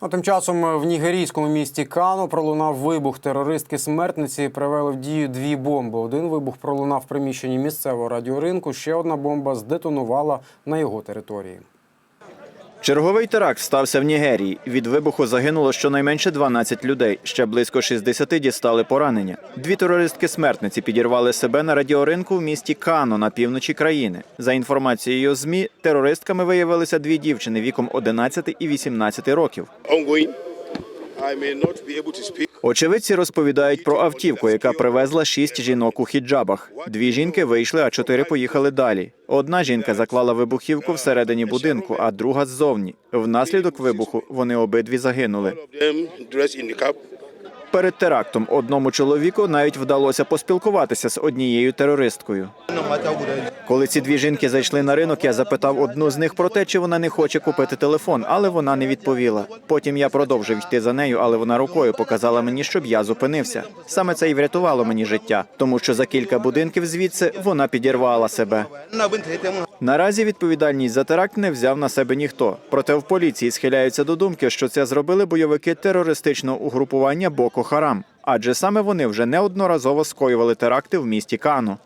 А тим часом в нігерійському місті Кано пролунав вибух. Терористки смертниці привели в дію дві бомби. Один вибух пролунав приміщенні місцевого радіоринку. Ще одна бомба здетонувала на його території. Черговий теракт стався в Нігерії. Від вибуху загинуло щонайменше 12 людей. Ще близько 60 дістали поранення. Дві терористки-смертниці підірвали себе на радіоринку в місті Кано на півночі країни. За інформацією ЗМІ, терористками виявилися дві дівчини віком 11 і 18 років. Очевидці розповідають про автівку, яка привезла шість жінок у хіджабах. Дві жінки вийшли, а чотири поїхали далі. Одна жінка заклала вибухівку всередині будинку, а друга ззовні. Внаслідок вибуху вони обидві загинули. Перед терактом одному чоловіку навіть вдалося поспілкуватися з однією терористкою. Коли ці дві жінки зайшли на ринок, я запитав одну з них про те, чи вона не хоче купити телефон, але вона не відповіла. Потім я продовжив йти за нею, але вона рукою показала мені, щоб я зупинився. Саме це і врятувало мені життя, тому що за кілька будинків звідси вона підірвала себе. Наразі відповідальність за теракт не взяв на себе ніхто. Проте в поліції схиляються до думки, що це зробили бойовики терористичного угрупування Боко Харам, адже саме вони вже неодноразово скоювали теракти в місті Кано.